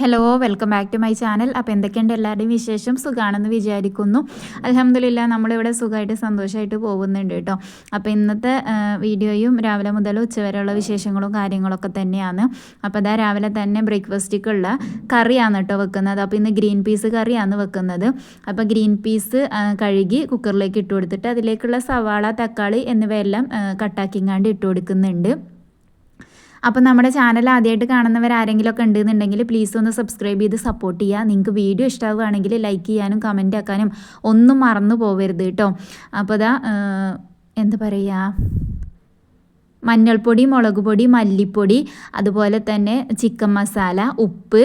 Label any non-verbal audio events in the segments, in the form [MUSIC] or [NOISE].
Hello welcome back to my channel അപ്പോൾ എന്തൊക്കെയുണ്ട് എല്ലാവരുടെയും വിശേഷം? സുഖമാണെന്ന് വിചാരിക്കുന്നു. അലഹമ്മദില്ല നമ്മളിവിടെ സുഖമായിട്ട് സന്തോഷമായിട്ട് പോകുന്നുണ്ട് കേട്ടോ. അപ്പോൾ ഇന്നത്തെ വീഡിയോയും രാവിലെ മുതൽ ഉച്ചവരെയുള്ള വിശേഷങ്ങളും കാര്യങ്ങളൊക്കെ തന്നെയാണ്. അപ്പോൾ അതാ രാവിലെ തന്നെ ബ്രേക്ക്ഫാസ്റ്റിക്കുള്ള കറിയാണ് കേട്ടോ വെക്കുന്നത്. അപ്പോൾ ഇന്ന് ഗ്രീൻ പീസ് കറിയാണ് വെക്കുന്നത്. അപ്പോൾ ഗ്രീൻ പീസ് കഴുകി കുക്കറിലേക്ക് ഇട്ട് കൊടുത്തിട്ട് അതിലേക്കുള്ള സവാള തക്കാളി എന്നിവയെല്ലാം കട്ടാക്കിങ്ങാണ്ട് ഇട്ട് കൊടുക്കുന്നുണ്ട്. അപ്പോൾ നമ്മുടെ ചാനൽ ആദ്യമായിട്ട് കാണുന്നവർ ആരെങ്കിലും ഒക്കെ ഉണ്ടെന്നുണ്ടെങ്കിൽ പ്ലീസ് ഒന്ന് സബ്സ്ക്രൈബ് ചെയ്ത് സപ്പോർട്ട് ചെയ്യുക. നിങ്ങൾക്ക് വീഡിയോ ഇഷ്ടമാവുകയാണെങ്കിൽ ലൈക്ക് ചെയ്യാനും കമന്റ് ആക്കാനും ഒന്നും മറന്നു പോകരുത് കേട്ടോ. അപ്പോൾ അതാ എന്താ പറയുക മഞ്ഞൾപ്പൊടി മുളക് പൊടി മല്ലിപ്പൊടി അതുപോലെ തന്നെ ചിക്കൻ മസാല ഉപ്പ്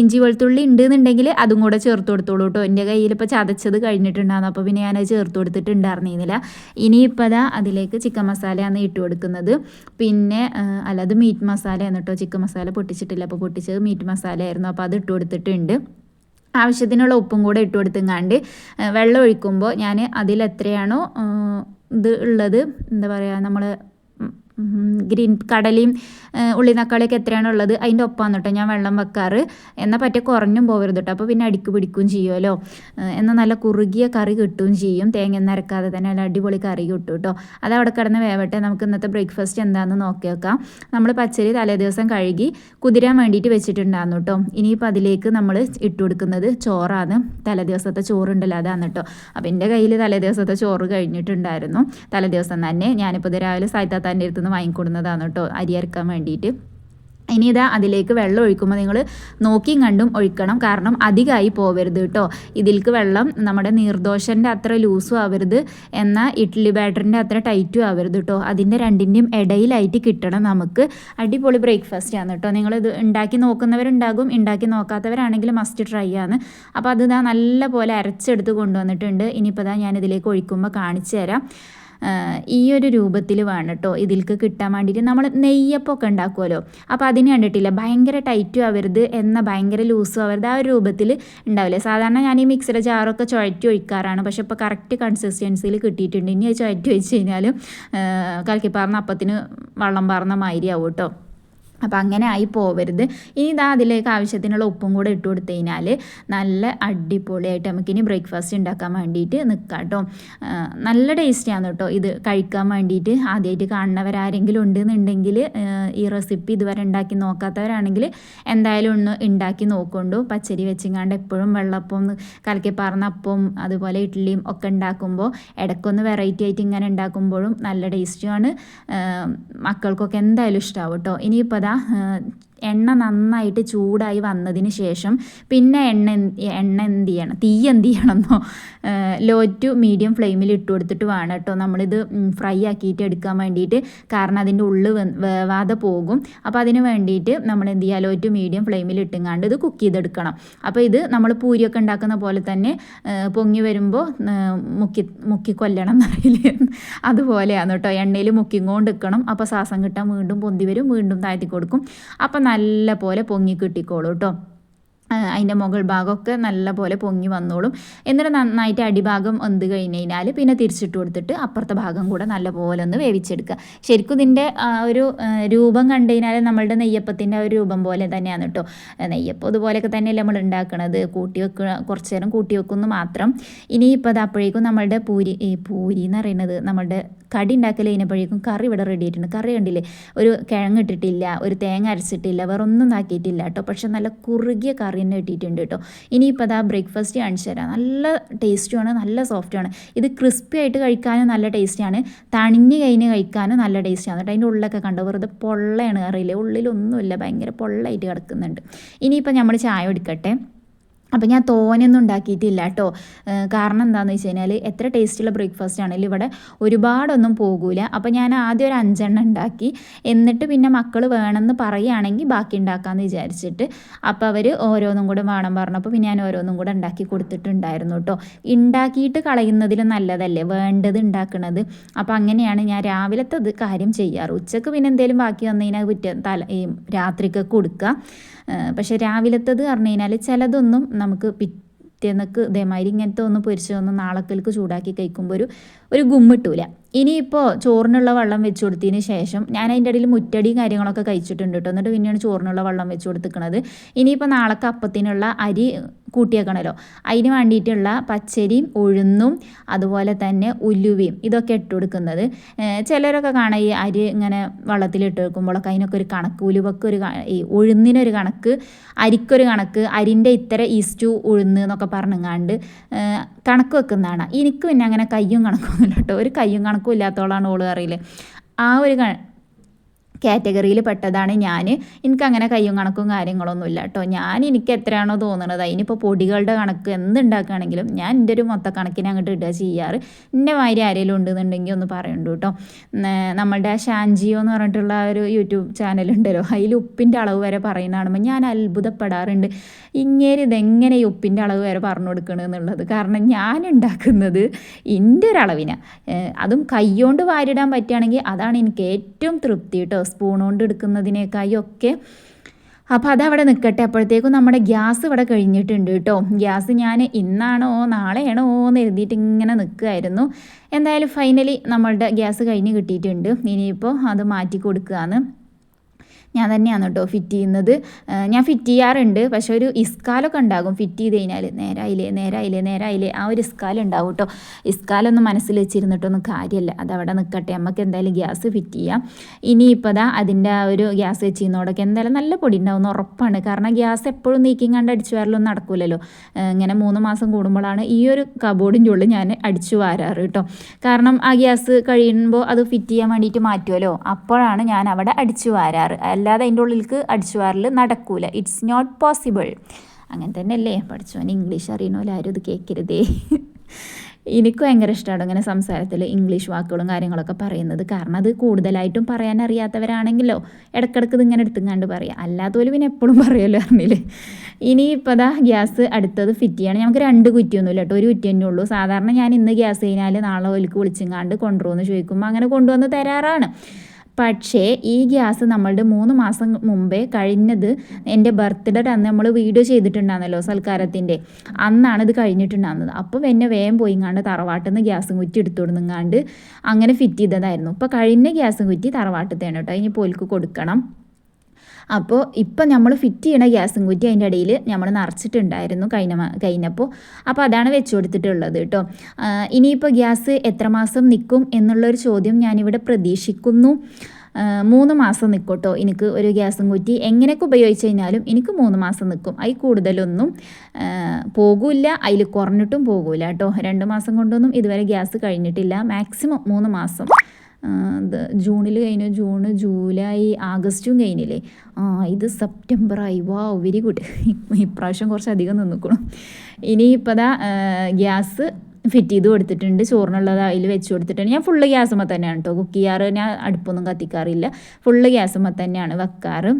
ഇഞ്ചി വെളുത്തുള്ളി ഉണ്ട് എന്നുണ്ടെങ്കിൽ അതും കൂടെ ചേർത്ത് കൊടുത്തോളൂ കേട്ടോ. എന്റെ കയ്യിൽ ഇപ്പോൾ ചതച്ചത് കഴിഞ്ഞിട്ടുണ്ടായിരുന്നു. അപ്പോൾ പിന്നെ ഞാനത് ചേർത്ത് കൊടുത്തിട്ടുണ്ടായിരുന്നില്ല. ഇനിയിപ്പോൾ അതാ അതിലേക്ക് ചിക്കൻ മസാലയാണ് ഇട്ട് കൊടുക്കുന്നത്. പിന്നെ അല്ല അത് മീറ്റ് മസാലയാണ് കേട്ടോ. ചിക്കൻ മസാല പൊട്ടിച്ചിട്ടില്ല. അപ്പോൾ പൊട്ടിച്ചത് മീറ്റ് മസാല ആയിരുന്നു അപ്പോൾ അത് ഇട്ട് കൊടുത്തിട്ടുണ്ട്. ആവശ്യത്തിനുള്ള ഉപ്പും കൂടെ ഇട്ട് കൊടുത്തുങ്ങാണ്ട് വെള്ളം ഒഴിക്കുമ്പോൾ ഞാൻ അതിലെത്രയാണോ ഇത് ഉള്ളത് എന്താ പറയുക നമ്മൾ ഗ്രീൻ കടലയും ഉള്ളി തക്കാളിയൊക്കെ എത്രയാണ് ഉള്ളത് അതിന്റെ ഒപ്പാന്ന് കേട്ടോ ഞാൻ വെള്ളം വെക്കാറ്. എന്നാൽ പറ്റേ കുറഞ്ഞും പോകരുത് കേട്ടോ. അപ്പോൾ പിന്നെ അടിക്ക് പിടിക്കുകയും ചെയ്യുമല്ലോ എന്നാൽ നല്ല കുറുകിയ കറി കിട്ടുകയും ചെയ്യും. തേങ്ങ നിരക്കാതെ തന്നെ നല്ല അടിപൊളി കറി കിട്ടും കേട്ടോ. അത് അവിടെ കിടന്ന് വേവട്ടെ. നമുക്ക് ഇന്നത്തെ ബ്രേക്ക്ഫാസ്റ്റ് എന്താണെന്ന് നോക്കി വെക്കാം നമ്മൾ പച്ചരി തലേ ദിവസം കഴുകി കുതിരാൻ വേണ്ടിയിട്ട് വെച്ചിട്ടുണ്ടായിരുന്നു കേട്ടോ. ഇനിയിപ്പോൾ അതിലേക്ക് നമ്മൾ ഇട്ട് കൊടുക്കുന്നത് ചോറാണ്. തലേ ദിവസത്തെ ചോറുണ്ടല്ലോ അതാണ് കേട്ടോ. അപ്പോൾ എന്റെ കയ്യിൽ തലേ ദിവസത്തെ ചോറ് കഴിഞ്ഞിട്ടുണ്ടായിരുന്നു. തലേ ദിവസം തന്നെ ഞാനിപ്പോൾ ഇത് രാവിലെ സായിത്താത്താന്റെ അടുത്ത് വാങ്ങിക്കൊടുന്നതാണ് കേട്ടോ അരി അരക്കാൻ വേണ്ടിയിട്ട്. ഇനി ഇതാ അതിലേക്ക് വെള്ളം ഒഴിക്കുമ്പോൾ നിങ്ങൾ നോക്കിയും കണ്ടും ഒഴിക്കണം. കാരണം അധികമായി പോവരുത് കേട്ടോ. ഇതിൽക്ക് വെള്ളം നമ്മുടെ നീർദോശന്റെ അത്ര ലൂസും ആവരുത്. എന്നാൽ ഇഡ്ഡലി ബാറ്ററിന്റെ അത്ര ടൈറ്റും ആവരുത് കേട്ടോ. അതിന്റെ രണ്ടിന്റെയും ഇടയിലായിട്ട് കിട്ടണം നമുക്ക്. അടിപൊളി ബ്രേക്ക്ഫാസ്റ്റ് ആണ് കേട്ടോ. നിങ്ങളിത് ഉണ്ടാക്കി നോക്കുന്നവരുണ്ടാകും. ഉണ്ടാക്കി നോക്കാത്തവരാണെങ്കിൽ മസ്റ്റ് ട്രൈ ആണ്. അപ്പോൾ അത് ഇതാ നല്ല പോലെ അരച്ചെടുത്ത് കൊണ്ടുവന്നിട്ടുണ്ട്. ഇനിയിപ്പോൾ ഇതാ ഞാൻ ഇതിലേക്ക് ഒഴിക്കുമ്പോൾ കാണിച്ചു തരാം. ഈ ഒരു രൂപത്തിൽ വേണം കേട്ടോ ഇതിൽക്ക് കിട്ടാൻ വേണ്ടിയിട്ട് നമ്മൾ നെയ്യപ്പൊക്കെ ഉണ്ടാക്കുമല്ലോ അപ്പോൾ അതിന് കണ്ടിട്ടില്ല? ഭയങ്കര ടൈറ്റും ആവരുത് എന്ന ഭയങ്കര ലൂസും ആവരുത് ആ ഒരു രൂപത്തിൽ ഉണ്ടാവില്ലേ? സാധാരണ ഞാൻ ഈ മിക്സിയുടെ ജാറൊക്കെ ചുഴറ്റി ഒഴിക്കാറാണ്. പക്ഷെ ഇപ്പോൾ കറക്റ്റ് കൺസിസ്റ്റൻസിയിൽ കിട്ടിയിട്ടുണ്ട്. ഇനി അത് ചുഴറ്റി ഒഴിച്ച് കഴിഞ്ഞാൽ കലക്കിപ്പാർന്ന അപ്പത്തിന് വള്ളം പാർന്ന മാതിരി ആവും കേട്ടോ. അപ്പോൾ അങ്ങനെ ആയി പോവരുത്. ഇനി ഇതാ അതിലേക്ക് ആവശ്യത്തിനുള്ള ഉപ്പും കൂടെ ഇട്ട് കൊടുത്തു കഴിഞ്ഞാൽ നല്ല അടിപൊളിയായിട്ട് നമുക്കിനി ബ്രേക്ക്ഫാസ്റ്റ് ഉണ്ടാക്കാൻ വേണ്ടിയിട്ട് നിൽക്കാം കേട്ടോ നല്ല ടേസ്റ്റിയാണ് കേട്ടോ ഇത് കഴിക്കാൻ വേണ്ടിയിട്ട്. ആദ്യമായിട്ട് കാണുന്നവരാരെങ്കിലും ഉണ്ടെന്നുണ്ടെങ്കിൽ ഈ റെസിപ്പി ഇതുവരെ ഉണ്ടാക്കി നോക്കാത്തവരാണെങ്കിൽ എന്തായാലും ഒന്ന് ഉണ്ടാക്കി നോക്കൊണ്ടു. പച്ചരി വെച്ചിങ്ങാണ്ട് എപ്പോഴും വെള്ളപ്പം കലക്കി പറഞ്ഞ അപ്പം അതുപോലെ ഇഡ്ഡലിയും ഒക്കെ ഉണ്ടാക്കുമ്പോൾ ഇടയ്ക്കൊന്ന് വെറൈറ്റി ആയിട്ട് ഇങ്ങനെ ഉണ്ടാക്കുമ്പോഴും നല്ല ടേസ്റ്റിയാണ് മക്കൾക്കൊക്കെ എന്തായാലും ഇഷ്ടമാവും കേട്ടോ ഇനിയിപ്പോൾ 嗯 എണ്ണ നന്നായിട്ട് ചൂടായി വന്നതിന് ശേഷം പിന്നെ എണ്ണ എണ്ണ എന്ത് ചെയ്യണം? തീ എന്ത് ചെയ്യണമെന്നോ? ലോ ടു മീഡിയം ഫ്ലെയിമിൽ ഇട്ട് കൊടുത്തിട്ട് വേണം കേട്ടോ. നമ്മളിത് ഫ്രൈ ആക്കിയിട്ട് എടുക്കാൻ വേണ്ടിയിട്ട്. കാരണം അതിന്റെ ഉള്ളിൽ വേവാതെ പോകും. അപ്പോൾ അതിന് വേണ്ടിയിട്ട് നമ്മൾ എന്ത് ചെയ്യുക? ലോ ടു മീഡിയം ഫ്ലെയിമിൽ ഇട്ടുങ്ങാണ്ട് ഇത് കുക്ക് ചെയ്തെടുക്കണം. അപ്പോൾ ഇത് നമ്മൾ പൂരിയൊക്കെ ഉണ്ടാക്കുന്ന പോലെ തന്നെ പൊങ്ങി വരുമ്പോൾ മുക്കി മുക്കി എന്നറിയില്ലേ അതുപോലെയാണ് കേട്ടോ. എണ്ണയിൽ മുക്കിങ്ങോണ്ട് നിൽക്കണം. അപ്പോൾ ശ്വാസം കിട്ടാൻ വീണ്ടും പൊന്തി വരും. വീണ്ടും താഴ്ത്തി കൊടുക്കും. അപ്പം നല്ല പോലെ പൊങ്ങി കിട്ടിക്കോളൂ കേട്ടോ അതിന്റെ മുകൾ ഭാഗമൊക്കെ നല്ലപോലെ പൊങ്ങി വന്നോളും. എന്നിട്ട് നന്നായിട്ട് അടിഭാഗം എന്ത് കഴിഞ്ഞ് കഴിഞ്ഞാൽ പിന്നെ തിരിച്ചിട്ട് കൊടുത്തിട്ട് അപ്പുറത്തെ ഭാഗം കൂടെ നല്ലപോലെ ഒന്ന് വേവിച്ചെടുക്കുക. ശരിക്കും ഇതിന്റെ ഒരു രൂപം കണ്ടു കഴിഞ്ഞാൽ നമ്മളുടെ നെയ്യപ്പത്തിന്റെ ഒരു രൂപം പോലെ തന്നെയാണ് കേട്ടോ. നെയ്യപ്പം ഇതുപോലെയൊക്കെ തന്നെയല്ലേ നമ്മൾ ഉണ്ടാക്കുന്നത് കൂട്ടി വെക്കുക കുറച്ച് നേരം കൂട്ടി വെക്കുന്നു മാത്രം. ഇനിയിപ്പോൾ ഇപ്പോൾ അപ്പോഴേക്കും നമ്മളുടെ പൂരി പൂരി എന്ന് പറയുന്നത് നമ്മളുടെ കടി ഉണ്ടാക്കൽ കഴിഞ്ഞപ്പോഴേക്കും കറി ഇവിടെ റെഡി ആയിട്ടുണ്ട്. കറി കണ്ടില്ലേ? ഒരു കിഴങ്ങിട്ടിട്ടില്ല ഒരു തേങ്ങ അരച്ചിട്ടില്ല വേറൊന്നും ആക്കിയിട്ടില്ല കേട്ടോ. പക്ഷെ നല്ല കുറുകിയ കറി തന്നെ കിട്ടിയിട്ടുണ്ട് കേട്ടോ. ഇനിയിപ്പോൾ അതാ ബ്രേക്ക്ഫാസ്റ്റ് കാണിച്ചു തരാം. നല്ല ടേസ്റ്റുമാണ് നല്ല സോഫ്റ്റുമാണ് ഇത് ക്രിസ്പി ആയിട്ട് കഴിക്കാനും നല്ല ടേസ്റ്റിയാണ് തണിഞ്ഞ് കഴിഞ്ഞ് കഴിക്കാനും നല്ല ടേസ്റ്റാണ് കേട്ടോ അതിന്റെ ഉള്ളൊക്കെ കണ്ടോ വെറുതെ പൊള്ളയാണ്. അറിയില്ലേ? ഉള്ളിലൊന്നുമില്ല. ഭയങ്കര പൊള്ളയായിട്ട് കിടക്കുന്നുണ്ട്. ഇനിയിപ്പോൾ നമ്മൾ ചായ എടുക്കട്ടെ അപ്പോൾ ഞാൻ തോനെയൊന്നും ഉണ്ടാക്കിയിട്ടില്ല കേട്ടോ. കാരണം എന്താണെന്ന് വെച്ച് കഴിഞ്ഞാൽ എത്ര ടേസ്റ്റുള്ള ബ്രേക്ക്ഫാസ്റ്റ് ആണെങ്കിലും ഇവിടെ ഒരുപാടൊന്നും പോകൂല. അപ്പോൾ ഞാൻ ആദ്യം ഒരു അഞ്ചെണ്ണം ഉണ്ടാക്കി. എന്നിട്ട് പിന്നെ മക്കൾ വേണമെന്ന് പറയുകയാണെങ്കിൽ ബാക്കി ഉണ്ടാക്കാമെന്ന് വിചാരിച്ചിട്ട് അപ്പോൾ അവർ ഓരോന്നും കൂടെ വേണം പറഞ്ഞപ്പോൾ പിന്നെ ഞാൻ ഓരോന്നും കൂടെ ഉണ്ടാക്കി കൊടുത്തിട്ടുണ്ടായിരുന്നു കേട്ടോ. ഉണ്ടാക്കിയിട്ട് കളയുന്നതിൽ നല്ലതല്ലേ? വേണ്ടത് ഉണ്ടാക്കുന്നത് അപ്പോൾ അങ്ങനെയാണ് ഞാൻ രാവിലത്തെ കാര്യം ചെയ്യാറ്. ഉച്ചയ്ക്ക് പിന്നെ എന്തെങ്കിലും ബാക്കി വന്നു കഴിഞ്ഞാൽ തല രാത്രിക്ക് കൊടുക്കുക പക്ഷേ രാവിലത്തത് പറഞ്ഞു കഴിഞ്ഞാൽ ചിലതൊന്നും നമുക്ക് പിറ്റേന്നക്ക് ഇതേമാതിരി ഇങ്ങനത്തെ ഒന്ന് പൊരിച്ചതൊന്ന് നാളക്കൽക്ക് ചൂടാക്കി കഴിക്കുമ്പോൾ ഒരു ഒരു ഗുമ്മിട്ടൂല. ഇനിയിപ്പോൾ ചോറിനുള്ള വെള്ളം വെച്ച് കൊടുത്തതിന് ശേഷം ഞാൻ അതിന്റെ ഇടയിൽ മുറ്റടിയും കാര്യങ്ങളൊക്കെ കഴിച്ചിട്ടുണ്ട് കേട്ടോ എന്നിട്ട് പിന്നെയാണ് ചോറിനുള്ള വെള്ളം വെച്ച് കൊടുത്തിക്കണത്. ഇനിയിപ്പോൾ നാളെ അപ്പത്തിനുള്ള അരി കൂട്ടിയേക്കണമല്ലോ അതിന് വേണ്ടിയിട്ടുള്ള പച്ചരിയും ഉഴുന്നും അതുപോലെ തന്നെ ഉലുവയും ഇതൊക്കെ ഇട്ട് കൊടുക്കുന്നത്. ചിലരൊക്കെ കാണാം ഈ അരി ഇങ്ങനെ വെള്ളത്തിലിട്ട് വെക്കുമ്പോഴൊക്കെ അതിനൊക്കെ ഒരു കണക്ക് ഉലുവക്ക് ഒരു ഈ ഉഴുന്നിനൊരു കണക്ക് അരിക്കൊരു കണക്ക് അരിന്റെ ഇത്ര ഈസ്റ്റു ഉഴുന്ന് എന്നൊക്കെ പറഞ്ഞുങ്ങാണ്ട് കണക്ക് വെക്കുന്നതാണ്. എനിക്ക് പിന്നെ അങ്ങനെ കയ്യും കണക്കൊന്നുമില്ല കേട്ടോ ഒരു കയ്യും ഇല്ലാത്തോളാണ് ഓൾ അറിയില്ലേ ആ ഒരു കാറ്റഗറിയിൽ പെട്ടതാണ് ഞാൻ എനിക്ക് അങ്ങനെ കയ്യും കണക്കും കാര്യങ്ങളൊന്നും ഇല്ല കേട്ടോ ഞാൻ എനിക്ക് എത്രയാണോ തോന്നുന്നത് അതിനിപ്പോൾ പൊടികളുടെ കണക്ക് എന്തുണ്ടാക്കുകയാണെങ്കിലും ഞാൻ എന്റെ ഒരു മൊത്ത കണക്കിന് അങ്ങോട്ട് ഇടുക ചെയ്യാറ്. എന്റെ മാതിരി ആരെങ്കിലും ഉണ്ടെന്നുണ്ടെങ്കിൽ ഒന്ന് പറയണ്ടു കേട്ടോ നമ്മളുടെ ഷാൻജിയോ എന്ന് പറഞ്ഞിട്ടുള്ള ഒരു യൂട്യൂബ് ചാനലുണ്ടല്ലോ. അതിൽ ഉപ്പിന്റെ അളവ് വരെ പറയുന്ന കാണുമ്പോൾ ഞാൻ അത്ഭുതപ്പെടാറുണ്ട്. ഇങ്ങേര് ഇതെങ്ങനെ ഈ ഉപ്പിന്റെ അളവ് വരെ പറഞ്ഞു കൊടുക്കണം എന്നുള്ളത്. കാരണം ഞാൻ ഉണ്ടാക്കുന്നത് എന്റെ ഒരളവിനാണ് അതും കൈകൊണ്ട് വാരിടാൻ പറ്റുകയാണെങ്കിൽ അതാണ് എനിക്ക് ഏറ്റവും തൃപ്തി കേട്ടോ സ്പൂൺ കൊണ്ട് എടുക്കുന്നതിനേക്കായി ഒക്കെ. അപ്പോൾ അതവിടെ നിൽക്കട്ടെ അപ്പോഴത്തേക്കും നമ്മുടെ ഗ്യാസ് ഇവിടെ കഴിഞ്ഞിട്ടുണ്ട് കേട്ടോ. ഗ്യാസ് ഞാൻ ഇന്നാണോ നാളെയാണോ എന്ന് എഴുതിയിട്ട് ഇങ്ങനെ നിൽക്കുമായിരുന്നു എന്തായാലും ഫൈനലി നമ്മളുടെ ഗ്യാസ് കഴിഞ്ഞ് കിട്ടിയിട്ടുണ്ട്. ഇനിയിപ്പോൾ അത് മാറ്റി കൊടുക്കുകയാണ്. ഞാൻ തന്നെയാണ് കേട്ടോ ഫിറ്റ് ചെയ്യുന്നത്. ഞാൻ ഫിറ്റ് ചെയ്യാറുണ്ട്. പക്ഷേ ഒരു ഇസ്കാലൊക്കെ ഉണ്ടാകും ഫിറ്റ് ചെയ്ത് കഴിഞ്ഞാൽ നേരായില്ലേ നേരായില്ലേ നേരായില്ലേ. ആ ഒരു ഇസ്കാലം ഉണ്ടാവും കേട്ടോ. ഇസ്കാലൊന്നും മനസ്സിൽ വെച്ചിരുന്നിട്ടൊന്നും കാര്യമല്ല അതവിടെ നിൽക്കട്ടെ നമുക്ക് എന്തായാലും ഗ്യാസ് ഫിറ്റ് ചെയ്യാം. ഇനിയിപ്പോൾ ദാ അതിന്റെ ആ ഒരു ഗ്യാസ് വെച്ച് ചെയ്യുന്നതോടൊക്കെ എന്തായാലും നല്ല പൊടി ഉണ്ടാവും ഉറപ്പാണ്. കാരണം ഗ്യാസ് എപ്പോഴും നീക്കിയും കണ്ട് അടിച്ചു വാരലൊന്നും നടക്കില്ലല്ലോ ഇങ്ങനെ മൂന്ന് മാസം കൂടുമ്പോഴാണ് ഈ ഒരു കബോർഡിന്റെ ഉള്ളിൽ ഞാൻ അടിച്ചു വാരാറ് കേട്ടോ. കാരണം ആ ഗ്യാസ് കഴിയുമ്പോൾ അത് ഫിറ്റ് ചെയ്യാൻ വേണ്ടിയിട്ട് മാറ്റുമല്ലോ. അപ്പോഴാണ് ഞാൻ അവിടെ അടിച്ചു വാരാറ്. അല്ലാതെ അതിന്റെ ഉള്ളിലേക്ക് അടിച്ചു വാറൽ നടക്കൂല. ഇറ്റ്സ് നോട്ട് പോസിബിൾ അങ്ങനെ തന്നെ അല്ലേ പഠിച്ചോൻ ഇംഗ്ലീഷ് അറിയണമല്ലോ ആരും ഇത് കേൾക്കരുതേ എനിക്ക് ഭയങ്കര ഇഷ്ടമാണ് ഇങ്ങനെ സംസാരത്തിൽ ഇംഗ്ലീഷ് വാക്കുകളും കാര്യങ്ങളൊക്കെ പറയുന്നത്. കാരണം അത് കൂടുതലായിട്ടും പറയാൻ അറിയാത്തവരാണെങ്കിലോ ഇടക്കിടക്ക് ഇത് ഇങ്ങനെ എടുത്തുങ്ങാണ്ട് പറയാം. അല്ലാത്തപോലെ പിന്നെ എപ്പോഴും പറയുമല്ലോ അറിഞ്ഞില്ലേ ഇനി ഇപ്പോൾ അതാ ഗ്യാസ് അടുത്തത് ഫിറ്റ് ചെയ്യണം. നമുക്ക് രണ്ട് കുറ്റിയൊന്നുമില്ല കേട്ടോ. ഒരു കുറ്റി തന്നെ ഉള്ളൂ. സാധാരണ ഞാൻ ഇന്ന് ഗ്യാസ് കഴിഞ്ഞാൽ നാളെ ഒലിക്ക് കാണ്ട് കൊണ്ടുപോകുമെന്ന് ചോദിക്കുമ്പോൾ അങ്ങനെ കൊണ്ടുവന്ന് തരാറാണ്. പക്ഷേ ഈ ഗ്യാസ് നമ്മളുടെ മൂന്ന് മാസം മുമ്പേ കഴിഞ്ഞത് എന്റെ ബർത്ത്ഡേ അന്ന് നമ്മൾ വീഡിയോ ചെയ്തിട്ടുണ്ടായിരുന്നല്ലോ സൽക്കാരത്തിന്റെ. അന്നാണ് ഇത് കഴിഞ്ഞിട്ടുണ്ടാകുന്നത് അപ്പോൾ എന്നെ വേഗം പോയി പോയിങ്ങാണ്ട് തറവാട്ടിൽ നിന്ന് ഗ്യാസും കുറ്റി എടുത്തുകൊടുങ്ങാണ്ട് അങ്ങനെ ഫിറ്റ് ചെയ്തതായിരുന്നു. ഇപ്പോൾ കഴിഞ്ഞ ഗ്യാസും കുറ്റി തറവാട്ടിൽ തേണം കേട്ടോ. ഇനി പോലിക്ക് കൊടുക്കണം. അപ്പോൾ ഇപ്പം നമ്മൾ ഫിറ്റ് ചെയ്യണ ഗ്യാസും കുറ്റി അതിന്റെ ഇടയിൽ നമ്മൾ നിറച്ചിട്ടുണ്ടായിരുന്നു കഴിഞ്ഞ കഴിഞ്ഞപ്പോൾ അപ്പോൾ അതാണ് വെച്ച് കൊടുത്തിട്ടുള്ളത് കേട്ടോ ഇനിയിപ്പോൾ ഗ്യാസ് എത്ര മാസം നിൽക്കും എന്നുള്ളൊരു ചോദ്യം ഞാനിവിടെ പ്രതീക്ഷിക്കുന്നു. മൂന്ന് മാസം നിൽക്കട്ടോ എനിക്ക് ഒരു ഗ്യാസും കുറ്റി. എങ്ങനെയൊക്കെ ഉപയോഗിച്ച് കഴിഞ്ഞാലും എനിക്ക് മൂന്ന് മാസം നിൽക്കും അതിൽ കൂടുതലൊന്നും പോകില്ല. അതിൽ കുറഞ്ഞിട്ടും പോകില്ല കേട്ടോ രണ്ട് മാസം കൊണ്ടൊന്നും ഇതുവരെ ഗ്യാസ് കഴിഞ്ഞിട്ടില്ല. മാക്സിമം മൂന്ന് മാസം ജൂണിൽ കഴിഞ്ഞു. ജൂൺ ജൂലൈ ആഗസ്റ്റും കഴിഞ്ഞില്ലേ? ആ ഇത് സെപ്റ്റംബറായി. വാ വെരി ഗുഡ്. [LAUGHS] ഇപ്രാവശ്യം കുറച്ചധികം നിന്നിക്കണം. ഇനി ഇപ്പോൾ ദാ ഗ്യാസ് ഫിറ്റ് ചെയ്ത് കൊടുത്തിട്ടുണ്ട്. ചോറിനുള്ളത് അതിൽ വെച്ച് കൊടുത്തിട്ടുണ്ട്. ഞാൻ ഫുള്ള് ഗ്യാസുമ്മ തന്നെയാണ് കേട്ടോ കുക്ക് ചെയ്യാറ് ഞാൻ അടുപ്പൊന്നും കത്തിക്കാറില്ല. ഫുള്ള് ഗ്യാസുമ്മ തന്നെയാണ് വെക്കാറ്.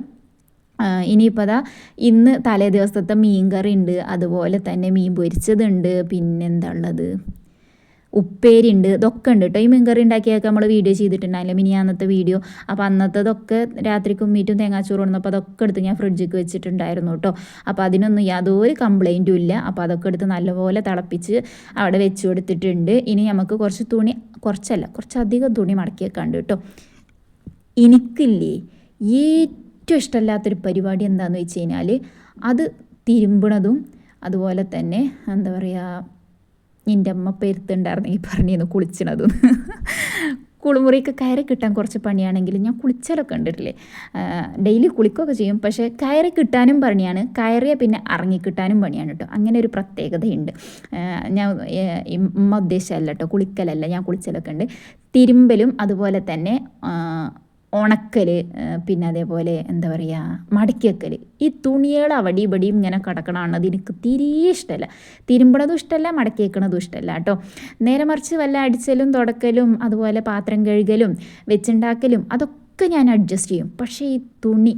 ഇനിയിപ്പോൾ അതാ ഇന്ന് തലേ ദിവസത്തെ മീൻ കറി ഉണ്ട്. അതുപോലെ തന്നെ മീൻ പൊരിച്ചതുണ്ട്. പിന്നെന്താ ഉള്ളത്? ഉപ്പേരി ഉണ്ട് ഇതൊക്കെ ഉണ്ട് കേട്ടോ ഈ മീൻകറി ഉണ്ടാക്കിയൊക്കെ നമ്മൾ വീഡിയോ ചെയ്തിട്ടുണ്ടായില്ല മിനി അന്നത്തെ വീഡിയോ അപ്പോൾ അന്നത്തതൊക്കെ രാത്രിക്ക് മീറ്റും തേങ്ങാച്ചോറ് കൊണ്ടുവന്നപ്പോൾ അതൊക്കെ എടുത്ത് ഞാൻ ഫ്രിഡ്ജിക്ക് വെച്ചിട്ടുണ്ടായിരുന്നു കേട്ടോ അപ്പോൾ അതിനൊന്നും യാതൊരു കംപ്ലൈന്റും ഇല്ല. അപ്പോൾ അതൊക്കെ എടുത്ത് നല്ലപോലെ തിളപ്പിച്ച് അവിടെ വെച്ച് കൊടുത്തിട്ടുണ്ട്. ഇനി നമുക്ക് കുറച്ച് തുണി കുറച്ചല്ല കുറച്ചധികം തുണി മടക്കി വെക്കാണ്ട് കേട്ടോ എനിക്കില്ലേ ഏറ്റവും ഇഷ്ടമല്ലാത്തൊരു പരിപാടി എന്താണെന്ന് വെച്ച് കഴിഞ്ഞാൽ അത് തിരുമ്പണതും അതുപോലെ തന്നെ എന്താ പറയുക എന്റെ അമ്മ ഈ പറഞ്ഞിരുന്നു കുളിച്ചണതും. [LAUGHS] കുളിമുറിക്ക് കയറി കിട്ടാൻ കുറച്ച് പണിയാണെങ്കിലും ഞാൻ കുളിച്ചാലൊക്കെ കണ്ടിട്ടില്ലേ? ഡെയിലി കുളിക്കുകയൊക്കെ ചെയ്യും. പക്ഷേ കയറി കിട്ടാനും പണിയാണ്. കയറിയ പിന്നെ ഇറങ്ങിക്കിട്ടാനും പണിയാണ് കേട്ടോ. അങ്ങനെ ഒരു പ്രത്യേകതയുണ്ട്. ഞാൻ ഉമ്മ ഉദ്ദേശമല്ല കേട്ടോ. കുളിക്കലല്ല. ഞാൻ കുളിച്ചലൊക്കെ ഉണ്ട്. തിരുമ്പലും അതുപോലെ തന്നെ ഉണക്കൽ പിന്നെ അതേപോലെ എന്താ പറയുക മടക്കിവെക്കൽ ഈ തുണികൾ അവിടെ ഇവിടെയും ഇങ്ങനെ കിടക്കണമെന്നത് എനിക്ക് തീരെ ഇഷ്ടമല്ല തിരുമ്പണതും ഇഷ്ടമല്ല മടക്കി വെക്കണതും ഇഷ്ടമല്ല കേട്ടോ. നേരെ മറിച്ച് വല്ല അടിച്ചലും തുടക്കലും അതുപോലെ പാത്രം കഴുകലും വെച്ചുണ്ടാക്കലും അതൊക്കെ ഞാൻ അഡ്ജസ്റ്റ് ചെയ്യും. പക്ഷേ ഈ തുണി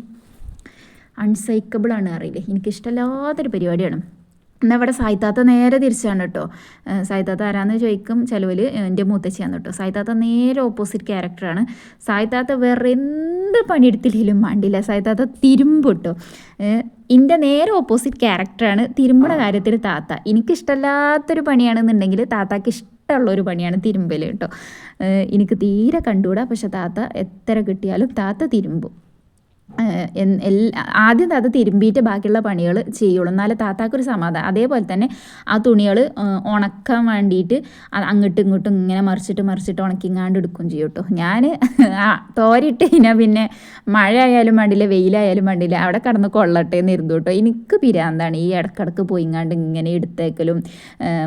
അൺസൈക്കബിളാണ് അറിയില്ലേ. എനിക്കിഷ്ടമല്ലാത്തൊരു പരിപാടിയാണ്. എന്നാൽ ഇവിടെ സായിത്താത്ത നേരെ തിരിച്ചാണ് കേട്ടോ. സായിത്താത്ത ആരാന്ന് ചോദിക്കും. ചിലവിൽ എന്റെ മൂത്തച്ഛയാണ് കേട്ടോ. സായിത്താത്ത നേരെ ഓപ്പോസിറ്റ് ക്യാരക്ടറാണ് സായിത്താത്ത വേറെ എന്ത് പണിയെടുത്തില്ലെങ്കിലും വേണ്ടില്ല സായിത്താത്ത തിരുമ്പ് കേട്ടോ. എന്റെ നേരെ ഓപ്പോസിറ്റ് ക്യാരക്ടറാണ് തിരുമ്പുടെ കാര്യത്തിൽ താത്ത. എനിക്കിഷ്ടമല്ലാത്തൊരു പണിയാണെന്നുണ്ടെങ്കിൽ താത്താക്ക് ഇഷ്ടമുള്ളൊരു പണിയാണ് തിരുമ്പൽ കേട്ടോ. എനിക്ക് തീരെ കണ്ടുകൂടാ പക്ഷെ താത്ത എത്ര കിട്ടിയാലും താത്ത തിരുമ്പും. ആദ്യം താത്ത തിരുമ്പിയിട്ട് ബാക്കിയുള്ള പണികൾ ചെയ്യുള്ളൂ. എന്നാലേ താത്താക്കൊരു സമാധാനം. അതേപോലെ തന്നെ ആ തുണികൾ ഉണക്കാൻ വേണ്ടിയിട്ട് അങ്ങോട്ടും ഇങ്ങോട്ടും ഇങ്ങനെ മറിച്ചിട്ട് മറിച്ചിട്ട് ഉണക്കിങ്ങാണ്ട് എടുക്കും ചെയ്യും കേട്ടോ. ഞാൻ തോരിട്ട് കഴിഞ്ഞാൽ പിന്നെ മഴ ആയാലും വേണ്ടില്ല വെയിലായാലും വേണ്ടില്ല അവിടെ കിടന്ന് കൊള്ളട്ടെ എന്ന് ഇരുന്നു കേട്ടോ. എനിക്ക് പിരാന്താണ്. ഈ ഇടക്കിടക്ക് പോയിങ്ങാണ്ട് ഇങ്ങനെ എടുത്തേക്കലും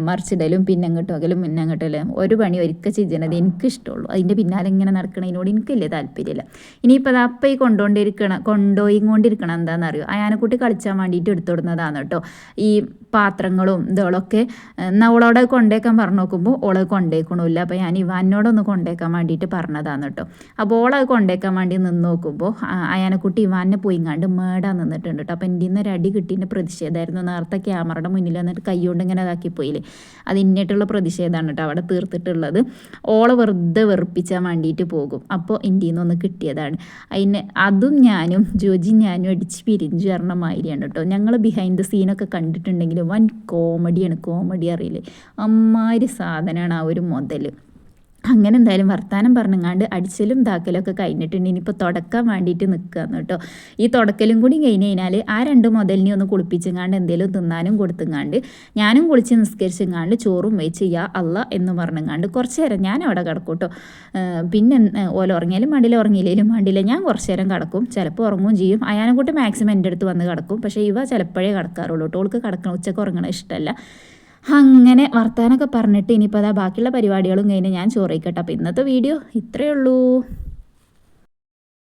മറിച്ചിടലും പിന്നെ അങ്ങോട്ട് അകലും പിന്നെ അങ്ങോട്ടലും ഒരു പണി ഒരിക്കൽ എനിക്ക് ഇഷ്ടമുള്ളൂ അതിന്റെ പിന്നാലെ ഇങ്ങനെ നടക്കണതിനോട് എനിക്കല്ലേ താല്പര്യമില്ല. ഇനിയിപ്പോൾ അത് അപ്പം ഈ കൊണ്ടുകൊണ്ടിരിക്കണം കൊണ്ടുപോയി കൊണ്ടിരിക്കണം എന്താണെന്നറിയോ അയാനെക്കുട്ടി കളിച്ചാൻ വേണ്ടിയിട്ട് എടുത്തുവിടുന്നതാണ് കേട്ടോ. ഈ പാത്രങ്ങളും ഇതുകളൊക്കെ എന്നാൽ ഓളോടെ കൊണ്ടേക്കാൻ പറഞ്ഞു നോക്കുമ്പോൾ ഓളെ കൊണ്ടേക്കണമില്ല അപ്പോൾ ഞാൻ ഇവാനോടൊന്ന് കൊണ്ടേക്കാൻ വേണ്ടിയിട്ട് പറഞ്ഞതാണ് കേട്ടോ. അപ്പോൾ ഓളെ കൊണ്ടേക്കാൻ വേണ്ടി നിന്ന് നോക്കുമ്പോൾ അയാനെക്കുട്ടി ഇവാനെ പോയിങ്ങാണ്ട് മേടാൻ നിന്നിട്ടുണ്ട് കേട്ടോ. അപ്പോൾ എന്റെ ഇന്ന് ഒരു അടി കിട്ടിയതിന്റെ പ്രതിഷേധമായിരുന്നു നേരത്തെ ക്യാമറയുടെ മുന്നിൽ വന്നിട്ട് കൈ കൊണ്ട് ഇങ്ങനെ ഇതാക്കി പോയില്ലേ? അത് ഇന്നിട്ടുള്ള പ്രതിഷേധമാണ് കേട്ടോ അവിടെ തീർത്തിട്ടുള്ളത്. ഓളെ വെറുതെ വെറുപ്പിച്ചാൻ വേണ്ടിയിട്ട് പോകും. അപ്പോൾ ഇന്ത്യയിൽ നിന്നൊന്ന് കിട്ടിയതാണ്. അതിന് അതും ഞാനും ജോജി ഞാനും അടിച്ച് പിരിഞ്ചു പറഞ്ഞ മാതിരിയാണ് കേട്ടോ. ഞങ്ങൾ ബിഹൈൻഡ് ദ സീനൊക്കെ കണ്ടിട്ടുണ്ടെങ്കിൽ വൻ കോമഡിയാണ് കോമഡി അറിയില്ലേ? അമ്മാതിരി സാധനമാണ് ആ ഒരു മുതൽ അങ്ങനെ എന്തായാലും വർത്തമാനം പറഞ്ഞങ്ങാണ്ട് അടിച്ചലും താക്കലൊക്കെ കഴിഞ്ഞിട്ടുണ്ട്. ഇനിയിപ്പോൾ തുടക്കാൻ വേണ്ടിയിട്ട് നിൽക്കുകയെന്ന് കേട്ടോ. ഈ തുടക്കലും കൂടി കഴിഞ്ഞ് കഴിഞ്ഞാൽ ആ രണ്ട് മുതലിനെ ഒന്ന് കുളിപ്പിച്ചങ്ങാണ്ട് എന്തെങ്കിലും തിന്നാനും കൊടുത്തുങ്ങാണ്ട് ഞാനും കുളിച്ച് നിസ്കരിച്ചെങ്ങാണ്ട് ചോറും വെച്ച് യാ അല്ല എന്ന് പറഞ്ഞങ്ങാണ്ട് കുറച്ച് നേരം ഞാൻ അവിടെ കിടക്കും കേട്ടോ പിന്നെ ഓല ഉറങ്ങിയാലും മണ്ടില ഉറങ്ങിയില്ലേലും മണ്ടില ഞാൻ കുറച്ച് നേരം കിടക്കും. ചിലപ്പോൾ ഉറങ്ങും ചെയ്യും. അയാനെക്കൂട്ട് മാക്സിമം എന്റെ അടുത്ത് വന്ന് കിടക്കും. പക്ഷേ ഇവ ചിലപ്പോഴേ കിടക്കാറുള്ളൂ കേട്ടോ. ഓൾക്ക് കിടക്കണം ഉച്ചയ്ക്ക് ഉറങ്ങണ ഇഷ്ടമല്ല അങ്ങനെ വർത്താനൊക്കെ പറഞ്ഞിട്ട് ഇനിയിപ്പോൾ അതാ ബാക്കിയുള്ള പരിപാടികളും കഴിഞ്ഞ് ഞാൻ ചോറിക്കട്ടെ അപ്പോൾ ഇന്നത്തെ വീഡിയോ ഇത്രയേ ഉള്ളൂ.